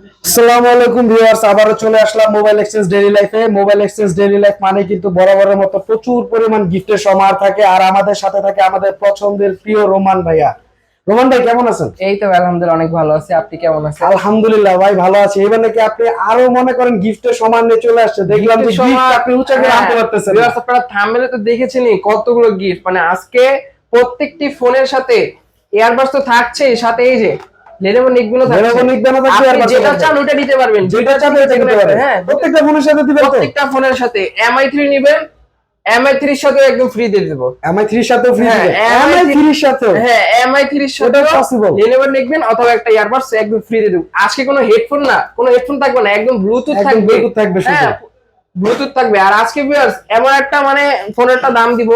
আসসালামু আলাইকুম ভিউয়ার্স আবারও চলে আসলাম মোবাইল এক্সচেঞ্জ ডেইলি লাইফে। মোবাইল এক্সচেঞ্জ ডেইলি লাইফ মানে কিন্তু বরাবরের মতো প্রচুর পরিমাণ গিফটের সমাহার থাকে আর আমাদের সাথে থাকে আমাদের পছন্দের প্রিয় রোমান ভাইয়া। রোমান ভাই কেমন আছেন? এই তো আলহামদুলিল্লাহ অনেক ভালো আছি। আপনি কেমন আছেন? আলহামদুলিল্লাহ ভাই ভালো আছি। এবার নাকি আপনি আরও মনে করেন গিফটের সমান নিয়ে চলে আসছে। দেখলাম যে সময়- আপনি উঁচা করে হ্যাঁ, আনতে পারতেছেন। viewers, আপনারা থাম্বনেলে তো দেখেছেনই কতগুলো গিফট। মানে আজকে প্রত্যেকটি ফোনের সাথে এয়ারবাস তো থাকছেই সাথে এই যে লেনোভো নিকগুলো থাকছে। Lenovo Nick Beno থাকছে, আপনি যেটা চান ওটা নিতে পারবেন। যেটা চান এটা নিতে পারেন হ্যাঁ প্রত্যেকটা ফোনের সাথে দিবেন প্রত্যেকটা ফোনের সাথে। এমআই থ্রি নিবেন এমআই থ্রির সাথে একদম ফ্রি দিয়ে দেবো। এমআই 3 সাথে ফ্রি হ্যাঁ, দিবেন। MI এমআই 3 সাথে হ্যাঁ এমআই থ্রির সাথে ওটা possible। লেনোভো নিকবেন অথবা একটা ইয়ারবাডস একদম ফ্রি দিয়ে দেবো। আজকে কোনো হেডফোন না কোনো হেডফোন থাকবে না একদম ব্লুটুথ থাকবে। থাকবে শুধু। হ্যাঁ ব্লুটুথ থাকবে। আর আজকে ভিউয়ার্স এমন একটা মানে ফোনের একটা দাম দিব।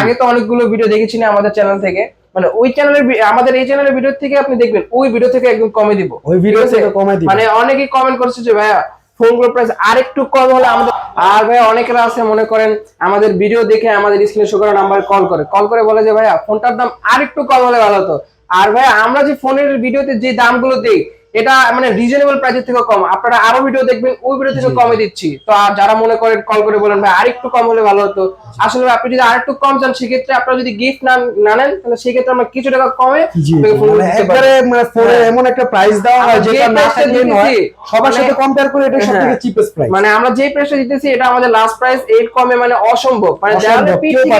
আগে তো অনেকগুলো ভিডিও দেখেছি না আমাদের চ্যানেল থেকে। মানে ওই চ্যানেলের আমাদের এই চ্যানেলের ভিডিও থেকে আপনি দেখবেন ওই ভিডিও থেকে একদম কমে দিব। ওই ভিডিও থেকে কমে দিব। মানে অনেকেই কমেন্ট করছে যে ভাইয়া ফোন ফোনগুলোর প্রাইস আরেকটু কম হলে আমাদের আর ভাই অনেকেরা আছে মনে করেন আমাদের ভিডিও দেখে আমাদের স্ক্রিনে শো করা নাম্বার কল করে। কল করে বলে যে ভাইয়া ফোনটার দাম আরেকটু কম হলে ভালো হতো। আর ভাই আমরা যে ফোনের ভিডিওতে যে দামগুলো দিই এটা মানে রিজনেবল প্রাইসের থেকে কম। আপনারা আরও ভিডিও দেখবেন ওই ভিডিও থেকে কমে দিচ্ছি। তো আর যারা মনে করেন কল করে বলেন ভাই আরেকটু কম হলে ভালো হতো। আসলে আপনি যদি আরেকটু কম চান সেক্ষেত্রে আপনারা যদি গিফট না না নেন তাহলে সেক্ষেত্রে আমরা কিছু টাকা কমে মানে একবারে মানে ফোনে হ্যাঁ। এমন একটা প্রাইস দেওয়া হয় যেটা না থাকলে নয় সবার সাথে মানে- কম্পেয়ার করে এটা সবথেকে হ্যাঁ। চিপেস্ট প্রাইস মানে আমরা যে প্রাইসটা দিতেছি এটা আমাদের লাস্ট প্রাইস এর কমে মানে অসম্ভব। মানে যারা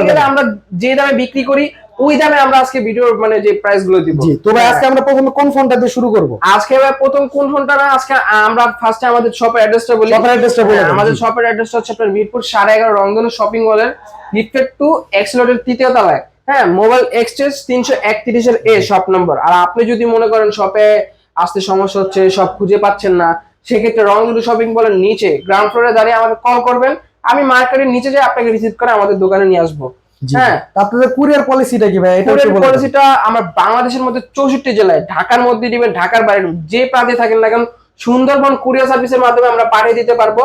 গেলে আমরা যে দামে বিক্রি করি ওই দামে আমরা আজকে ভিডিওর মানে যে প্রাইসগুলো দিব। জি তো ভাই হ্যাঁ। আজকে আমরা প্রথমে কোন ফোনটা দিয়ে শুরু করব? আজকে ভাই প্রথম কোন ফোনটা না আজকে আমরা ফার্স্টে আমাদের শপের অ্যাড্রেসটা বলি। Shop এর address টা বলে আমাদের শপের অ্যাড্রেসটা হচ্ছে আপনার মিরপুর সাড়ে এগারো রংধনু শপিং মলের লিফটেড টু এক্সলোডের তৃতীয় তলায়। হ্যাঁ মোবাইল এক্সচেঞ্জ তিনশো একত্রিশের এ শপ নম্বর আর আপনি যদি মনে করেন শপে আসতে সমস্যা হচ্ছে সব খুঁজে পাচ্ছেন না সেক্ষেত্রে রংধনু শপিং মলের নিচে গ্রাউন্ড ফ্লোরে দাঁড়িয়ে আমাকে কল করবেন। আমি মার্কেটের নিচে যাই আপনাকে রিসিভ করে আমাদের দোকানে নিয়ে আসব। হ্যাঁ। তা আপনাদের কুরিয়ার পলিসিটা কি ভাই? এটা কুরিয়ার পলিসিটা আমার বাংলাদেশের মধ্যে চৌষট্টি জেলায় ঢাকার মধ্যে ঢাকার বাইরে। যে প্রান্তে থাকেন না কেন সুন্দরবন কুরিয়ার সার্ভিসের মাধ্যমে আমরা পাঠিয়ে দিতে পারব।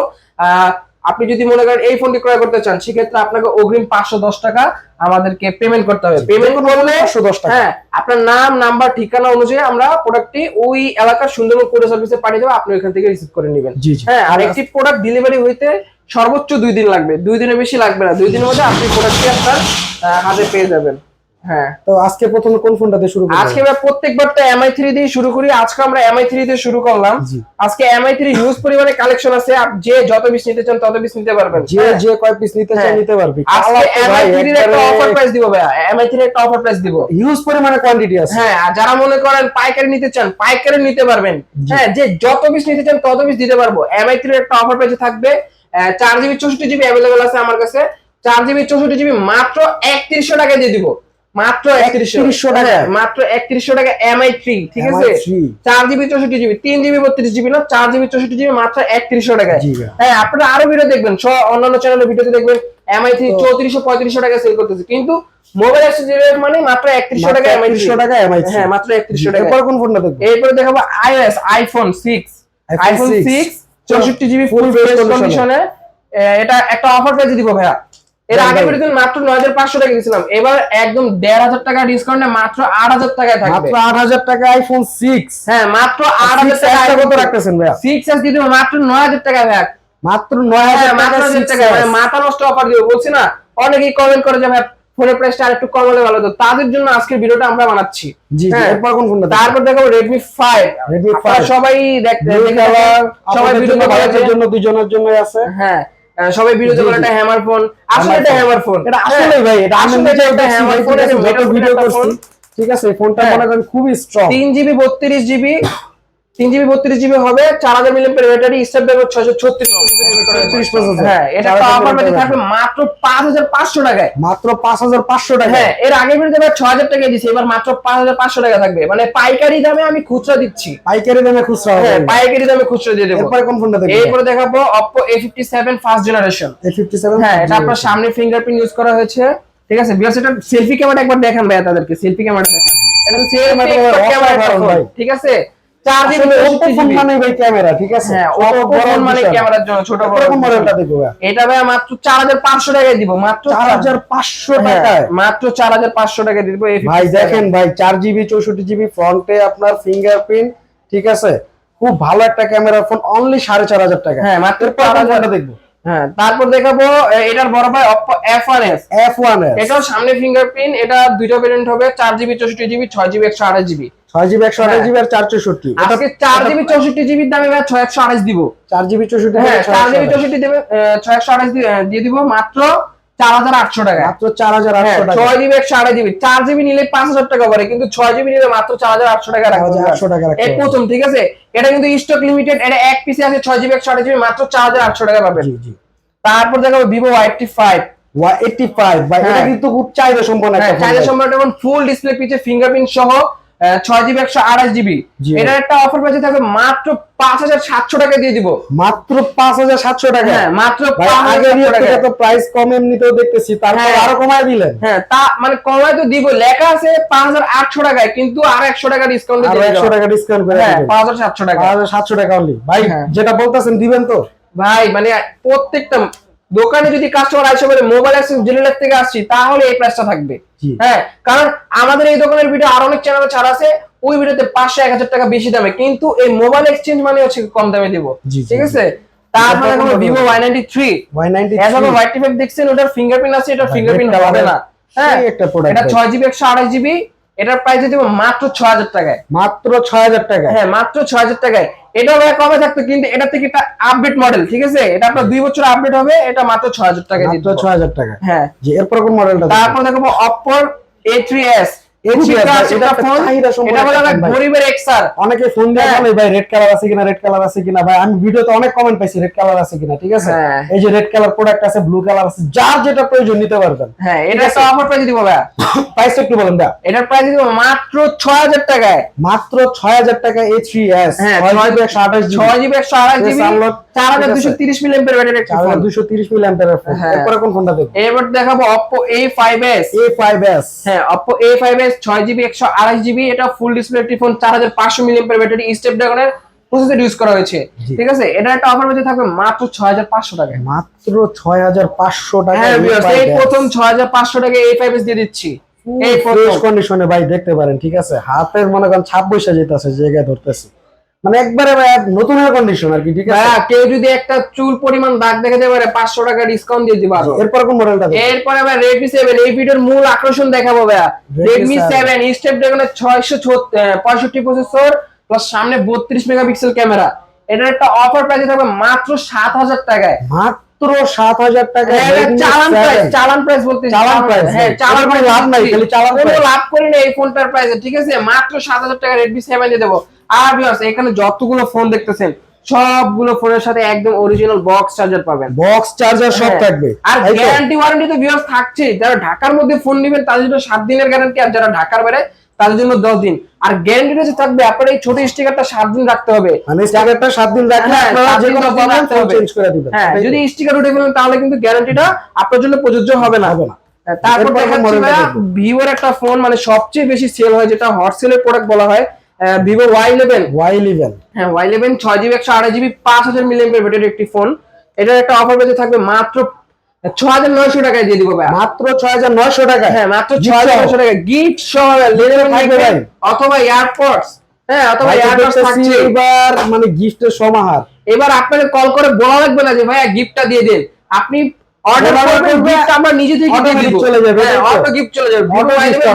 আপনি যদি মনে করেন এই ফোনটি ক্রয় করতে চান সেক্ষেত্রে আপনাকে অগ্রিম পাঁচশো দশ টাকা আমাদেরকে পেমেন্ট করতে হবে। পেমেন্ট করলে 510 টাকা। হ্যাঁ আপনার নাম নাম্বার ঠিকানা অনুযায়ী আমরা প্রোডাক্টটি ওই এলাকার সুন্দরবন কুরিয়ার সার্ভিসে পাঠিয়ে দেবো। আপনি ওইখান থেকে রিসিভ করে নেবেন। হ্যাঁ আর একটি প্রোডাক্ট ডেলিভারি হইতে সর্বোচ্চ দুই দিন লাগবে। দুই দিনের বেশি লাগবে না। দুই দিনের মধ্যে আপনি প্রোডাক্টটি আপনার হাতে পেয়ে যাবেন। হ্যাঁ। তো আজকে প্রথমে কোন ফোনটা দিয়ে শুরু করব আজকে আমরা প্রত্যেকবার তো এমআই থ্রি দিয়ে শুরু করি। আজকে আমরা এমআই থ্রি দিয়ে শুরু করলাম। আজকে এমআই থ্রি হিউজ পরিমাণে কালেকশন আছে। আপ- যে যত পিস নিতে চান তত পিস নিতে পারবেন। যে হ্যাঁ। যে কয় পিস নিতে চায় হ্যাঁ। নিতে পারবি। আজকে এমআই থ্রির একটা অফার প্রাইস দিব ভাইয়া। এমআই থ্রির একটা অফার প্রাইস দিব। হিউজ পরিমাণে কোয়ান্টিটি আছে। হ্যাঁ আর যারা মনে করেন পাইকারি নিতে চান পাইকারি নিতে পারবেন। হ্যাঁ যে যত পিস নিতে চান তত পিস দিতে পারব। এমআই থ্রির একটা অফার প্রাইসে থাকবে। চার জিবি চৌষট্টি জিবি অ্যাভেলেবেল আছে আমার কাছে। চার জিবি চৌষট্টি জিবি মাত্র একত্রিশশো টাকা দিয়ে দিব। মাত্র একত্রিশশো। টাকা? হ্যাঁ, মাত্র একত্রিশশো টাকা এমআই থ্রি ঠিক আছে? চার জিবি চৌষট্টি জিবি তিন জিবি বত্রিশ জিবি না চার জিবি চৌষট্টি জিবি মাত্র একত্রিশশো টাকা হ্যাঁ আপনারা আরও ভিডিও দেখবেন সব অন্যান্য চ্যানেলের ভিডিওতে দেখবেন এমআই থ্রি চৌত্রিশশো পঁয়ত্রিশশো টাকা সেল করতেছে। কিন্তু মোবাইল অ্যাক্সেসরিজ মানে মাত্র একত্রিশশো টাকা এমআই 3100 টাকা এমআই হ্যাঁ মাত্র একত্রিশশো টাকা এরপর কোন ফোনটা দেখব? এরপরে দেখাবো iOS iPhone six iPhone 6 six চৌষট্টি জিবি ফুল ফ্রেশ কন্ডিশনে এটা একটা অফার প্রাইসে দিব ভাইয়া। এর আগে ভাই। মাত্র নয় হাজার পাঁচশো টাকা দিয়েছিলাম এবার একদম দেড় হাজার টাকা ডিসকাউন্টে মাত্র আট হাজার টাকায় থাকবে। মাত্র আট হাজার টাকা আইফোন সিক্স হ্যাঁ মাত্র আট হাজার টাকা কত রাখতেছেন ভাইয়া? সিক্স এস দিয়ে মাত্র নয় হাজার টাকা ভাইয়া। মাত্র নয় হ্যাঁ, হাজার মাত্র টাকা হাজার 6S মানে মাথা নষ্ট অফার দিব। বলছি না অনেকেই কমেন্ট করে যে ভাই ফোনের প্রাইসটা আরেকটু কম হলে ভালো হতো। তাদের জন্য আজকের ভিডিওটা আমরা বানাচ্ছি। জি হ্যাঁ। এরপর কোন ফোনটা তারপর দেখো রেডমি ফাইভ Redmi আপনারা 5 সবাই সবাই ভিডিও জন্য, জন্য দুজনের জন্য আছে। হ্যাঁ সবাই বলে জি। এটা হ্যামার ফোন আসলে এটা। হ্যামার ফোন এটা আসলেই ভাই এটা আসলে এটা ঠিক আছে, এটা ভিডিও করছি। ঠিক আছে এই ফোনটা হ্যাঁ। মনে করেন খুবই স্ট্রং তিন জিবি বত্রিশ জিবি তিন জিবি বত্রিশ জিবি হবে চার হাজার মিলিয়ন ব্যাটারি ছয়শো ছত্রিশ হ্যাঁ এটা হাজার থাকবে মাত্র পাঁচ হাজার পাঁচশো টাকায়। মাত্র পাঁচ হাজার পাঁচশো টাকা হ্যাঁ এর আগে এবার ছয় হাজার টাকা দিচ্ছি এবার মাত্র পাঁচ হাজার পাঁচশো টাকা থাকবে। মানে পাইকারি দামে আমি খুচরা দিচ্ছি। পাইকারি দামে খুচরা হ্যাঁ পাইকারি দামে খুচরা দিয়ে দেবো। এরপরে কোন ফোনটা দেখব? এরপরে দেখাবো Oppo A fifty seven first generation A fifty seven হ্যাঁ এটা আপনার সামনে ফিঙ্গারপ্রিন্ট ইউজ করা হয়েছে। ঠিক আছে বিয়ার সেটা সেলফি ক্যামেরা একবার দেখান ভাইয়া তাদেরকে। সেলফি ক্যামেরা দেখান। এটা সেলফি ক্যামেরা। ঠিক আছে? চার মানে ভাই ক্যামেরা ঠিক আছে? হ্যাঁ ছোট বড় মানে ক্যামেরার জন্য ছোট বড় মডেলটা না। এটা ভাইয়া মাত্র চার হাজার পাঁচশো টাকায় দিব মাত্র হ্যাঁ, টাকায়? মাত্র চার হাজার পাঁচশো টাকায় দিব এই ভাই দেখেন ভাই চার জিবি চৌষট্টি জিবি ফ্রন্টে আপনার ফিঙ্গারপ্রিন্ট ঠিক আছে? খুব ভালো একটা ক্যামেরা ফোন অনলি সাড়ে চার হাজার টাকা। হ্যাঁ মাত্র এরপর চার কোন হাজার ফোনটা দেখব। হ্যাঁ তারপর দেখাবো এটার বড় ভাই Oppo F one S F one S এটাও সামনে ফিঙ্গারপ্রিন্ট এটা দুইটা ভেরিয়েন্ট হবে চার জিবি চৌষট্টি জিবি ছয় জিবি একশো আঠাশ জিবি ছয় জিবি একশো আঠাশ হ্যাঁ। জিবি আর চার চৌষট্টি। আজকে চার জিবি চৌষট্টি জিবির দামে ভাই ছয় একশো আঠাশ দিব। চার জিবি চৌষট্টি হ্যাঁ ছয় চার জিবি চৌষট্টি দেবে ছয় একশো আঠাশ দিয়ে দিব মাত্র চার হাজার আটশো টাকা। মাত্র চার হাজার হ্যাঁ আটশো টাকা। ছয় জিবি একশো আঠাশ জিবি। চার জিবি নিলে পাঁচ হাজার টাকা পড়ে কিন্তু ছয় জিবি নিলে মাত্র চার হাজার আটশো টাকা রাখব 4,800 টাকা এই প্রথম ঠিক আছে? এটা কিন্তু স্টক লিমিটেড এটা এক পিসে আছে ছয় জিবি একশো আঠাশ জিবি মাত্র চার হাজার আটশো টাকা পাবেন। তারপর দেখাবো Vivo Y T five eighty five এটা। কিন্তু খুব চাহিদা সম্পন্ন। সম্রাট এখন ফুল ডিসপ্লে পিছে ফিঙ্গারপ্রিন্ট সহ ছয় জিবি একশো আঠাশ জিবি এটার একটা অফার পেয়েছে থাকবে মাত্র পাঁচ হাজার সাতশো টাকা দিয়ে দিব। মাত্র পাঁচ হাজার সাতশো টাকা। হ্যাঁ মাত্র তো প্রাইস কম এমনিতেও দেখতেছি তারপর হ্যাঁ। আরও কমায় দিলেন। হ্যাঁ তা মানে কমায় তো দিব লেখা আছে পাঁচ হাজার আটশো টাকায় কিন্তু আর একশো টাকা ডিসকাউন্ট আরও একশো টাকা ডিসকাউন্ট করে হ্যাঁ পাঁচ হাজার সাতশো টাকা। পাঁচ হাজার সাতশো টাকা অনলি ভাই হ্যাঁ। যেটা বলতেছেন দিবেন তো? ভাই মানে প্রত্যেকটা দোকানে যদি কাস্টমার আসে বলে মোবাইল অ্যাক্সেস জেনারেল থেকে আসছি তাহলে এই প্রাইসটা থাকবে। হ্যাঁ কারণ আমাদের এই দোকানের ভিডিও আর অনেক চ্যানেলে ছাড় আছে ওই ভিডিওতে পাঁচশো এক হাজার টাকা বেশি দামে। কিন্তু এই মোবাইল এক্সচেঞ্জ মানে হচ্ছে কম দামে দিব। ঠিক আছে? তারপরে দেখো কত Vivo? Y ninety three Y ninety এখন দেখছেন ওটার ফিঙ্গারপ্রিন্ট আছে এটা ফিঙ্গারপ্রিন্ট হবে না। হ্যাঁ একটা এটা ছয় জিবি একশো আড়াই জিবি এটার প্রাইস দিব মাত্র ছ হাজার টাকায়। মাত্র ছয় হাজার টাকা হ্যাঁ মাত্র ছ হাজার টাকায়। এটা ভাই কমে থাকতো কিন্তু এটা থেকে একটা আপডেট মডেল ঠিক আছে? এটা আপনার দুই বছর আপডেট হবে এটা মাত্র ছয় হাজার টাকা ছ ছয় হাজার টাকা হ্যাঁ। এরপর কোন মডেলটা তারপর দেখব অপর এ থ্রি এস A3s, এটা একটা চাহিদা সম্পন্ন এটা বলে একটা অনেক ফোন দিয়ে হ্যাঁ। বলে ভাই রেড কালার আছে কিনা রেড কালার আছে কিনা? ভাই আমি ভিডিওতে অনেক কমেন্ট পাইছি রেড কালার আছে কিনা? ঠিক আছে? হ্যাঁ। এই যে রেড কালার প্রোডাক্ট আছে ব্লু কালার আছে যার যেটা প্রয়োজন নিতে পারবেন। হ্যাঁ এটা একটা প্রাইস দিব প্রাইস একটু বলেন দা এটার প্রাইস দিব মাত্র ছয় হাজার টাকায়। মাত্র ছয় হাজার টাকা এ থ্রি এস হ্যাঁ, ছয় জিবি একশো আঠাশ জিবি ছয় জিবি একশো আড়াই Yes, জিবি হাজার ঠিক আছে। এটা ফুল ডিসপ্লে ফোন চার হাজার পাঁচশো মিলি ব্যাটারি স্টেপ ড্রাগনের প্রসেসর ইউজ করা হয়েছে। ঠিক আছে? এটা একটা অফার মধ্যে থাকবে মাত্র মাত্র ছয় হাজার পাঁচশো টাকা হ্যাঁ এই প্রথম ছয় হাজার পাঁচশো টাকা এই ফাইভ এস দিয়ে দিচ্ছি। এই ফ্রেশ কন্ডিশনে ভাই দেখতে পারেন ঠিক আছে? হাতের মনে করেন ছাপ বৈশা যেতেছে জায়গায় ধরতেছে। মানে একবারে ভাই নতুনের কন্ডিশন আর কি ঠিক আছে? কেউ যদি একটা চুল পরিমাণ দাগ দেখে যাবে পাঁচশো টাকা ডিসকাউন্ট দিয়ে দিবা। এরপর কোন মডেলটা এরপরে সেভেন এই ভিডিওর মূল আকর্ষণ দেখাবো ভাইয়া। Redmi 7 প্রসেসর প্লাস সামনে বত্রিশ মেগাপিক্সেল ক্যামেরা এটার একটা অফার প্রাইস থাকবে মাত্র সাত হাজার টাকায়। মাত্র সাত হাজার টাকা হ্যাঁ, চালান প্রাইস চালান প্রাইস বলতে চালান price, হ্যাঁ চালান লাভ নাই। খালি চালান লাভ করি না এই ফোনটার প্রাইসে ঠিক আছে? মাত্র সাত হাজার টাকা রেডমি সেভেন দিয়ে দেবো। আর ভিউয়ার্স এখানে যতগুলো ফোন দেখতেছেন সবগুলো ফোনের সাথে একদম অরিজিনাল বক্স চার্জার পাবেন। বক্স চার্জার সব হ্যাঁ। থাকবে আর গ্যারান্টি ওয়ারেন্টি তো ভিউয়ার্স থাকছে যারা ঢাকার মধ্যে ফোন নেবেন তাদের জন্য দিনের গ্যারান্টি আর যারা ঢাকার বাইরে তাদের জন্য দশ দিন। আর গ্যারান্টি রয়েছে থাকবে আপনার এই ছোট স্টিকারটা দিন রাখতে হবে। মানে স্টিকারটা দিন রাখলে হ্যাঁ, আপনারা যে কোনো প্রবলেম চেঞ্জ করে দিবেন হ্যাঁ যদি স্টিকার উঠে ফেলেন তাহলে কিন্তু গ্যারান্টিটা আপনার জন্য প্রযোজ্য হবে না। হবে না। তারপর দেখব। ভিভোর একটা ফোন মানে সবচেয়ে বেশি সেল হয় যেটা হট সেলের প্রোডাক্ট বলা হয় Vivo Y eleven Y eleven হ্যাঁ ওয়াই ইলেভেন ছয় জিবি একশো আড়াই জিবি পাঁচ হাজার মিলিয়ন ব্যাটারি একটি ফোন এটার একটা অফার পেতে থাকবে মাত্র ছ হাজার নয়শো টাকায় দিয়ে দিব ভাই। মাত্র ছয় হাজার নয়শো টাকা হ্যাঁ মাত্র ছয় হাজার। নয়শো টাকা গিফট সহ। অথবা এয়ারপোর্টস হ্যাঁ অথবা থাকছে। এবার মানে গিফটের সমাহার। এবার আপনাকে কল করে বলা লাগবে না যে ভাইয়া গিফটটা দিয়ে দিন। আপনি অর্ডার করবেন গিফট আমরা নিজে থেকে auto দিয়ে দিব। চলে যাবে, হ্যাঁ? অটো গিফট চলে যাবে।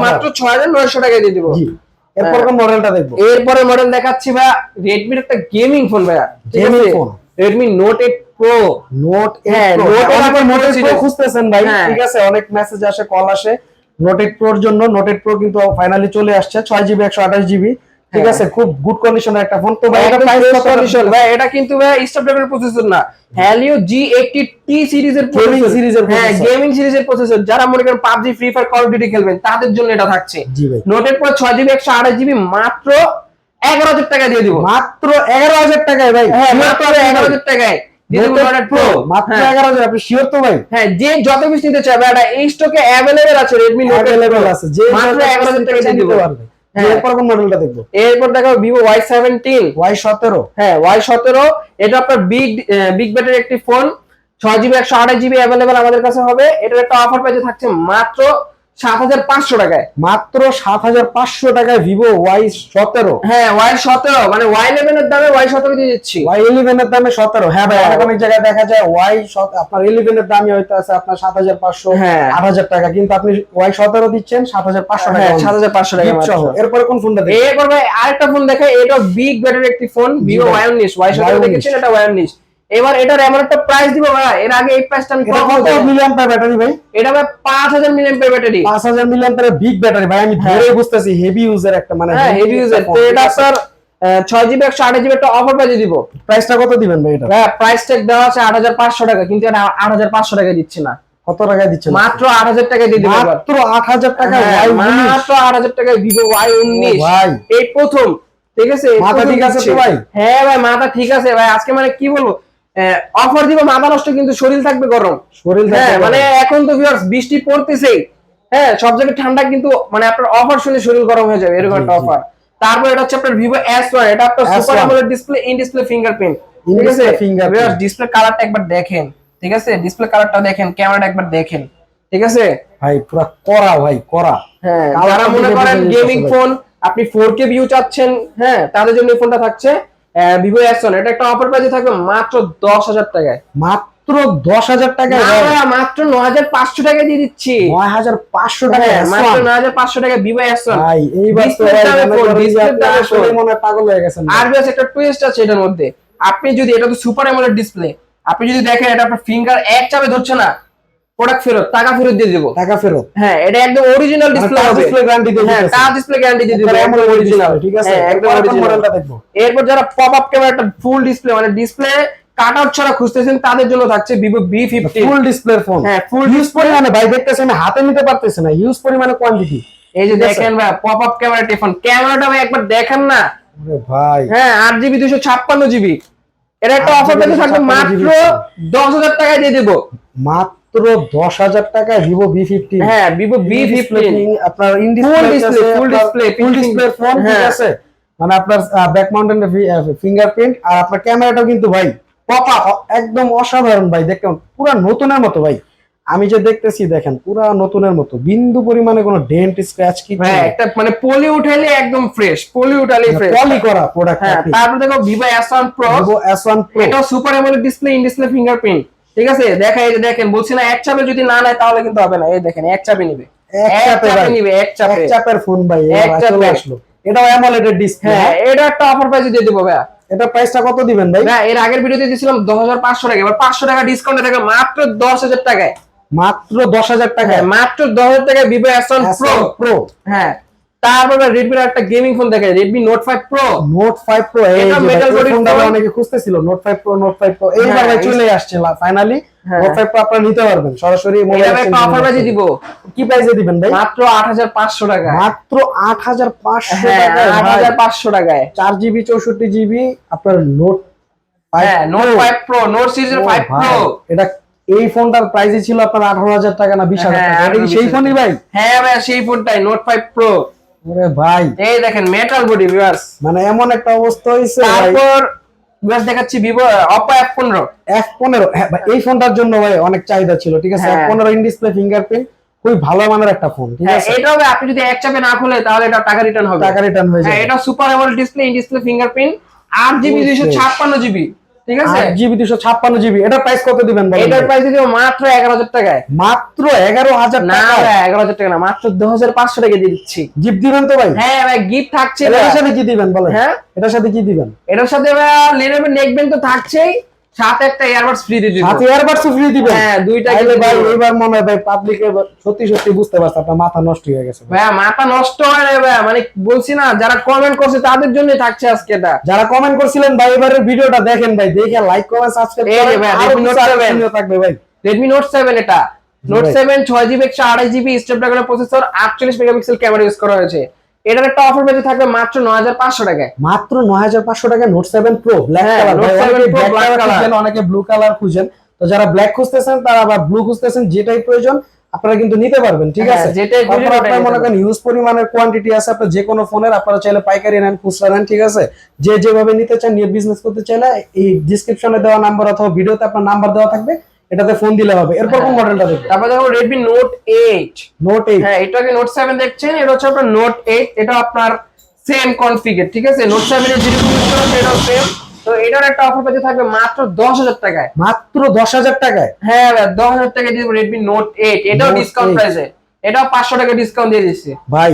মাত্র 6900 টাকায় দিয়ে দিব। জি এরপর কোন মডেলটা দেখব। এরপরে মডেল দেখাচ্ছি ভাইয়া Redmi একটা গেমিং ফোন ভাইয়া gaming phone. Redmi Note 8 Pro note হ্যাঁ, হ্যাঁ Note note eight Pro note series। Pro খুঁজতেছেন ভাই হ্যাঁ। ঠিক আছে? অনেক মেসেজ আসে কল আসে। নোট এইট প্রোর জন্য নোট 8 প্রো কিন্তু ফাইনালি চলে আসছে ছয় জিবি একশো আঠাশ জিবি ঠিক হ্যাঁ। আছে খুব গুড কন্ডিশনের একটা ফোন তো ভাই এটা প্রাইস কত condition, ভাই এটা কিন্তু ভাই স্ন্যাপড্রাগন প্রসেসর না। Helio G80T সিরিজের series এর হ্যাঁ গেমিং সিরিজের প্রসেসর যারা মনে করেন PUBG free fire call of duty খেলবেন তাদের জন্য এটা থাকছে। জি ভাই। নোটের পর ছয় জিবি একশো আঠাশ জিবি মাত্র এগারো হাজার টাকা দিয়ে দিব। মাত্র এগারো হাজার টাকায় ভাই। হ্যাঁ মাত্র তো ভাই? এগারো হাজার টাকায় দিয়ে দিব Note Note 8 8 Pro মাত্র হ্যাঁ। এগারো হাজার আপনি তো ভাই? হ্যাঁ যে যত পিস নিতে চাইবে এটা এই স্টকে অ্যাভেলেবেল আছে রেডমি নোট অ্যাভেলেবল আছে। যে মাত্র এগারো হাজার টাকা দিয়ে দিব। পারবে। এরপর কোন মডেলটা দেখব? এরপর দেখো ভিভো ওয়াই সেভেন্টিন ওয়াই সতেরো। হ্যাঁ ওয়াই সতেরো। এটা আপনার বিগ বিগ ব্যাটের একটি ফোন ছয় জিবি একশো আঠাশ জিবি অ্যাভেলেবেল আমাদের কাছে হবে। এটার একটা অফার পেয়েছে থাকছে মাত্র সাত হাজার পাঁচশো টাকায়। মাত্র সাত হাজার পাঁচশো টাকায় ভিভো ওয়াই সতেরো। হ্যাঁ ওয়াই সতেরো মানে ওয়াই ইলেভেনের দামে ওয়াই সতেরো দিয়ে দিচ্ছি। ওয়াই ইলেভেন এর দামে সতেরো। হ্যাঁ ভাই হ্যাঁ। অনেক অনেক জায়গায় দেখা যায় ওয়াই আপনার ইলেভেন এর দামই হয়তো আছে আপনার সাত হাজার পাঁচশো হ্যাঁ। আট হাজার টাকা। কিন্তু আপনি ওয়াই সতেরো দিচ্ছেন সাত হাজার পাঁচশো টাকা হ্যাঁ সাত হাজার পাঁচশো টাকা। এরপরে কোন ফোনটা এরপর ভাই আরেকটা ফোন দেখে এটা বিগ ব্যাটারি একটি ফোন ভিভো। ওয়াই উনিশ ওয়াই সতেরো দেখেছেন? এটা ওয়াই উনিশ এবার এটার এমন একটা প্রাইস দিব ভাই। এর আগে এই প্রাইসটা আমি কত। মিলিয়ন ব্যাটারি ভাই? এটা ভাই পাঁচ হাজার মিলিয়ন ব্যাটারি পাঁচ হাজার মিলিয়ন বিগ ব্যাটারি ভাই আমি ধরেই বুঝতেছি হেভি ইউজার একটা মানে হ্যাঁ হেভি ইউজার তো এটা স্যার ছয় জিবি একশো আট জিবি একটা অফার প্রাইজে দিব। প্রাইসটা কত দিবেন ভাই এটা? হ্যাঁ প্রাইস ট্যাগ দেওয়া আছে আট হাজার পাঁচশো টাকা কিন্তু এটা আট হাজার পাঁচশো টাকা দিচ্ছি না। কত টাকায় দিচ্ছেন মাত্র আট হাজার টাকা দিয়ে দিবো। মাত্র আট হাজার টাকা হ্যাঁ, ওয়াই মাত্র আট হাজার টাকা ভিভো ওয়াই উনিশ। ও ভাই। এই প্রথম ঠিক আছে? মাথা ঠিক আছে তো। ভাই? হ্যাঁ ভাই মাথা ঠিক আছে ভাই। আজকে মানে কি বলব? অফার দিব মাথা নষ্ট কিন্তু শরীর থাকবে গরম। শরীর হ্যাঁ মানে এখন তো ভিউয়ার্স বৃষ্টি পড়তেছেই। হ্যাঁ সব জায়গায় ঠান্ডা কিন্তু মানে আপনার অফার শুনে শরীর গরম হয়ে যাবে এরকম একটা অফার তারপর এটা হচ্ছে আপনার ভিভো এস ওয়ান এটা আপনার super AMOLED display in display fingerprint ঠিক আছে? ভিউয়ার্স ডিসপ্লে কালারটা একবার দেখেন ঠিক আছে? ডিসপ্লে কালারটা দেখেন ক্যামেরাটা একবার দেখেন ঠিক আছে? ভাই পুরো করা ভাই করা হ্যাঁ যারা মনে করেন গেমিং ফোন আপনি ফোর কে ভিউ চাচ্ছেন হ্যাঁ তাদের জন্য এই ফোনটা থাকছে। ভিভো এস এটা একটা অফার প্রাইসে থাকবে মাত্র দশ হাজার টাকায়। মাত্র দশ হাজার টাকায় মাত্র নয় হাজার পাঁচশো টাকা দিয়ে দিচ্ছি। নয় হাজার পাঁচশো হ্যাঁ, মাত্র নয় হাজার পাঁচশো টাকা ভিভো এস ভাই এইবার মনে পাগল হয়ে গেছেন আর বেশ একটা টুইস্ট আছে এটার মধ্যে। আপনি যদি এটা তো সুপার অ্যামোলেড ডিসপ্লে আপনি যদি দেখেন এটা আপনার ফিঙ্গার এক চাপে ধরছে না। প্রোডাক্ট ফেরত টাকা ফেরত দিয়ে দেবো। টাকা ফেরত? হ্যাঁ এটা একদম অরিজিনাল ডিসপ্লে হবে। display guarantee দিয়ে হ্যাঁ টাচ ডিসপ্লে গ্যারান্টি দিয়ে দেবো AMOLED অরিজিনাল ঠিক আছে? হ্যাঁ একদম মডেলটা দেখব। এরপর যারা পপ আপ ক্যামেরা একটা ফুল ডিসপ্লে মানে ডিসপ্লে কাট আউট ছাড়া খুঁজতেছেন তাদের জন্য থাকছে Vivo V fifty full display phone হ্যাঁ, full ইউজ পরিমাণে ভাই দেখতেছেন আমি হাতে নিতে পারতেছি না। ইউজ পরিমাণে কোয়ান্টিটি এই যে দেখেন ভাই পপ আপ ক্যামেরা টেফোন ক্যামেরাটা ভাই একবার দেখেন না। ভাই। হ্যাঁ আট জিবি দুশো ছাপ্পান্ন জিবি এটা একটা 8GB অফার পেতে থাকবে মাত্র দশ হাজার টাকায় দিয়ে দেবো। মাত্র দশ হাজার টাকায় ভিভো বি ফিফটি হ্যাঁ ভিভো বি ফিফটিন আপনার in Full display full display phone ঠিক। আছে? মানে আপনার ব্যাক মাউন্টেন ফিঙ্গারপ্রিন্ট আর আপনার ক্যামেরাটাও কিন্তু ভাই পপ একদম অসাধারণ ভাই দেখেন পুরো নতুনের মতো ভাই। আমি যে দেখতেছি দেখেন পুরো নতুনের মতো। বিন্দু পরিমাণে কোনো ডেন্ট স্ক্র্যাচ কি হ্যাঁ একটা মানে পলি উঠাইলে একদম ফ্রেশ পলি উঠালে ফ্রেশ পলি করা প্রোডাক্ট হ্যাঁ তারপর দেখো Vivo S one pro Vivo S one pro এটাও super AMOLED display in display fingerprint ঠিক আছে? দেখা এই যে দেখেন বলছি না এক চাপে যদি না নেয় তাহলে কিন্তু হবে না। এই দেখেন এক চাপে নিবে। এক চাপে নিবে এক চাপে। এক চাপের ফোন ভাই এক চাপে। আসলো। এটাও অ্যামোলেড ডিসপ্লে হ্যাঁ এটা একটা অফার প্রাইসে দিয়ে দিব ভাইয়া। এটা প্রাইসটা কত দিবেন ভাই? ভাই এর আগের ভিডিওতে দিয়েছিলাম দশ হাজার পাঁচশো টাকা এবার পাঁচশো টাকা ডিসকাউন্টে থাকে মাত্র দশ হাজার টাকায়। মাত্র দশ হাজার টাকা হ্যাঁ মাত্র দশ হাজার টাকায় Vivo S one pro pro হ্যাঁ। তারপর রেডমির একটা গেমিং ফোন দেখে Redmi note five pro note five pro এই ভাই, এই body ফোনটা অনেকে খুঁজতেছিল note five pro note five pro এইবার হ্যাঁ, ভাই চলে আসছে ফাইনালি। নোট ফাইভ প্রো আপনারা নিতে পারবেন সরাসরি মোবাইল একটা অফার প্রাইসে দিব। কি প্রাইসে দিবেন ভাই? মাত্র আট হাজার পাঁচশো টাকা মাত্র আট হাজার পাঁচশো হ্যাঁ টাকায় আট হাজার পাঁচশো টাকায়। চার জিবি চৌষট্টি জিবি আপনার নোট হ্যাঁ নোট ফাইভ প্রো নোট সিরিজের ফাইভ প্রো এটা এই ফোনটার প্রাইসই ছিল আপনার আঠারো হাজার টাকা না বিশ হাজার হ্যাঁ, টাকা। সেই ফোনই ভাই? হ্যাঁ ভাই সেই ফোনটাই নোট ফাইভ প্রো ওরে ভাই। এই দেখেন মেটাল বডি ভিউয়ার্স মানে এমন একটা অবস্থা ভাই। তারপর ভিউয়ার্স দেখাচ্ছি ভিভো অপো এফ পনেরো। এফ পনেরো। হ্যাঁ ভাই, এই ফোনটার জন্য ভাই অনেক চাহিদা ছিল ঠিক আছে? এফ হ্যাঁ। পনেরো ইন ডিসপ্লে ফিঙ্গারপ্রিন্ট খুবই ভালো মানের একটা ফোন ঠিক হ্যাঁ আছে? এটাও ভাই আপনি যদি এক চাপে না খুলে তাহলে এটা টাকা রিটার্ন হবে। টাকা রিটার্ন হয়ে হ্যাঁ যাবে। এটা super AMOLED display in display fingerprint আট জিবি দুইশো ছাপ্পান্ন জিবি ঠিক আছে? জিবি দুশো ছাপ্পান্ন জিবি এটার প্রাইস কত দিবেন এটার প্রাইস দিব মাত্র এগারো হাজার টাকায়। মাত্র এগারো হাজার না এগারো হাজার টাকা না মাত্র দু হাজার পাঁচশো টাকা দিয়ে দিচ্ছি। গিফট দিবেন তো ভাই? হ্যাঁ ভাই গিফট থাকছে এটার সাথে কি দিবেন বলেন? হ্যাঁ? এটার সাথে কি দিবেন? এটার সাথে নেক নেকবেন্ড তো থাকছেই। সাথে একটা ইয়ারবাডস ফ্রি দিয়ে দিব। হাতে এয়ারবাডস ফ্রি দিবেন? হ্যাঁ, দুইটা ভাই এবার মনে হয় ভাই পাবলিকে সত্যি সত্যি বুঝতে পারছে আপনার মাথা নষ্ট হয়ে গেছে। ভাই। মাথা নষ্ট হয় না ভাইয়া মানে বলছি না যারা কমেন্ট করছে তাদের জন্যই থাকছে আজকে এটা। যারা কমেন্ট করছিলেন ভাই এবারের ভিডিওটা দেখেন ভাই দেখে লাইক কমেন্ট সাবস্ক্রাইব করেন ভাই, কিছু Note 7 থাকবে ভাই। রেডমি নোট সেভেন এটা। নোট ভাই। সেভেন ছয় জিবি একশো আড়াই জিবি স্ন্যাপড্রাগনের প্রসেসর আটচল্লিশ মেগাপিক্সেল ক্যামেরা ইউজ করা হয়েছে। এটার একটা অফার পেতে থাকবে মাত্র নয় হাজার পাঁচশো টাকায়। মাত্র নয় হাজার পাঁচশো টাকা note seven pro black colour 7 অনেকে ব্লু কালার খুঁজেন। তো যারা ব্ল্যাক খুঁজতেছেন তারা আবার ব্লু খুঁজতেছেন যেটাই প্রয়োজন আপনারা কিন্তু নিতে পারবেন ঠিক হ্যাঁ, আছে? যেটাই আপনার মনে করেন ইউজ পরিমাণের কোয়ান্টিটি আছে আপনার যে কোনো ফোনের আপনারা চাইলে পাইকারি নেন খুচরা নেন ঠিক আছে? যে যেভাবে নিতে চান নিয়ে বিজনেস করতে চাইলে এই ডিসক্রিপশনে দেওয়া নাম্বার অথবা ভিডিওতে আপনার নাম্বার দেওয়া থাকবে। এটাতে ফোন দিলে হবে। এরপর কোন মডেলটা দেখব? তারপর দেখো Redmi note eight note eight হ্যাঁ এটা কি নোট সেভেন দেখছেন? এটা হচ্ছে আপনার নোট এইট এটা আপনার সেম কনফিগার ঠিক আছে? নোট সেভেন এর যেরকম করেন সেম তো এটার একটা অফার পেতে থাকবে মাত্র দশ হাজার টাকায়। মাত্র দশ হাজার টাকায়? হ্যাঁ ভাই দশ হাজার টাকা দিয়ে রেডমি নোট এইট এটাও ডিসকাউন্ট 8 প্রাইসে এটাও পাঁচশো টাকা ডিসকাউন্ট দিয়ে দিচ্ছে। ভাই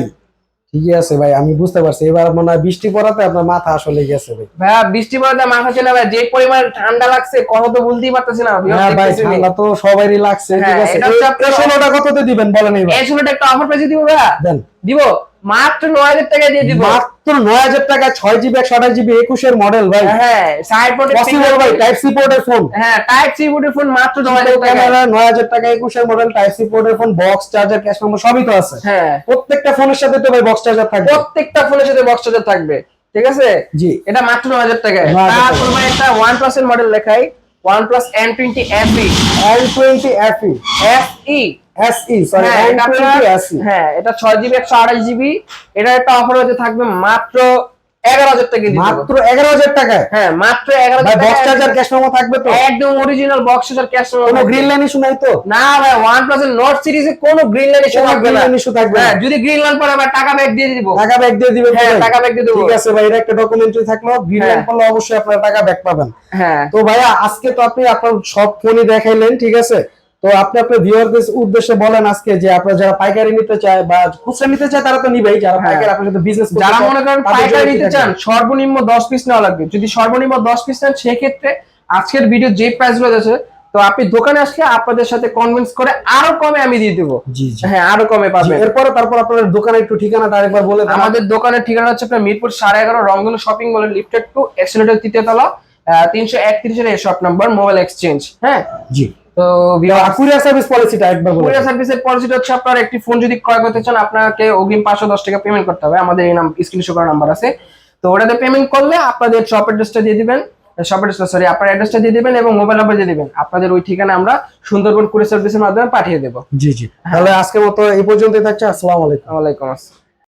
ঠিকই আছে ভাই আমি বুঝতে পারছি। এবার মনে হয় বৃষ্টি পড়াতে আপনার মাথা আসলে গেছে ভাই। ভাই বৃষ্টি পড়াতে মাথা চলে ভাই যে পরিমাণ ঠান্ডা লাগছে কথা তো বলতেই পারতেছি না হ্যাঁ ভাই ঠান্ডা তো সবারই লাগছে ঠিক হ্যাঁ, আছে। এটা হচ্ছে আপনার- এই ষোলোটা কততে দিবেন বলেন এইবার। এই সময়টা একটা অফার পেজে দিব ভাই দেন। দিব? মাত্র নয় হাজার টাকা দিয়ে দিব। মাত্র নয় হাজার টাকা ছয় জিবি একশো আঠাশ জিবি একুশের মডেল ভাই। হ্যাঁ সাইড পোর্টে ভাই টাইপ সি পোর্টের ফোন হ্যাঁ টাইপ সি বুটের ফোন মাত্র নয় হাজার টাকা নয় হাজার টাকা একুশের মডেল টাইপ সি পোর্টের ফোন বক্স চার্জার ক্যাশ সবই তো আছে। হ্যাঁ। প্রত্যেকটা ফোনের সাথে তো ভাই বক্স চার্জার থাকবে। প্রত্যেকটা ফোনের সাথে বক্স চার্জার থাকবে। ঠিক আছে? জি। এটা মাত্র নয় হাজার টাকায়। 9,000 টাকা। তারপর ভাই একটা ওয়ান প্লাস এর মডেল লেখাই OnePlus N twenty FE L twenty FE FE SE sorry হ্যাঁ এটা এসই হ্যাঁ জিবি এটা একটা অফার হতে থাকবে মাত্র টাকা দিয়ে মাত্র হ্যাঁ মাত্র বক্স চার্জার ক্যাশ মেমো থাকবে তো? একদম অরিজিনাল বক্স চার্জার ক্যাশ কোনো গ্রিন লাইন ইস্যু নাই তো? না ভাই এর সিরিজে কোনো গ্রিন লাইন ইস্যু থাকবে না। ইস্যু থাকবে হ্যাঁ যদি গ্রিন লাইন পরে আবার টাকা ব্যাক দিয়ে দিব। টাকা ব্যাক দিয়ে দিবেন হ্যাঁ টাকা ব্যাক দিয়ে দেবো। ঠিক আছে ভাই এটা একটা ডকুমেন্টারি থাকল। গ্রিন লাইন হ্যাঁ। অবশ্যই আপনারা টাকা ব্যাক পাবেন। হ্যাঁ। তো ভাইয়া আজকে তো আপনি আপনার সব ফোনই দেখাইলেন ঠিক আছে? তো আপনি আপনার ভিউয়ারদের উদ্দেশ্যে বলেন আজকে যে আপনারা যারা পাইকারি নিতে চায় বা খুচরা নিতে চায় তারা তো নিবেই। যারা হ্যাঁ। পাইকারি আপনার সাথে বিজনেস যারা মনে করেন পাইকারি নিতে চান সর্বনিম্ন দশ পিস নেওয়া লাগবে। যদি সর্বনিম্ন দশ পিস নেন সেক্ষেত্রে আজকের ভিডিও যে প্রাইসগুলো আছে তো আপনি দোকানে আসলে আপনাদের সাথে কনভিন্স করে আরও কমে আমি দিয়ে দেবো। হ্যাঁ আরও কমে পাবেন। এরপরে তারপর আপনার দোকানের একটু ঠিকানাটা আরেকবার বলে আমাদের দোকানের ঠিকানা হচ্ছে আপনার মিরপুর সাড়ে এগারো রংধনু শপিং মলের লিফটেড টু এক্সেলেটার তৃতীয় তলা তিনশো একত্রিশের এই শপ নাম্বার মোবাইল এক্সচেঞ্জ হ্যাঁ? জি। তো কুরিয়ার সার্ভিস পলিসিটা একবার বলে কুরিয়ার সার্ভিসের পলিসিটা হচ্ছে আপনার একটি ফোন যদি ক্রয় করতে চান আপনাকে অগ্রিম পাঁচশো দশ টাকা পেমেন্ট করতে হবে। আমাদের এই নাম করা নাম্বার আছে। তো ওটাতে পেমেন্ট করলে আপনাদের শপ অ্যাড্রেসটা দিয়ে দিবেন। শপ অ্যাড্রেসটা সরি আপনার অ্যাড্রেসটা দিয়ে দিবেন এবং মোবাইল নাম্বার দিয়ে দিবেন। আপনাদের ওই ঠিকানা আমরা সুন্দরবন কুরিয়ার সার্ভিসের মাধ্যমে পাঠিয়ে দেবো। জি জি। তাহলে আজকের মতো এই পর্যন্তই থাকছে। আসসালামু আলাইকুম। ওয়ালাইকুম আসসালাম।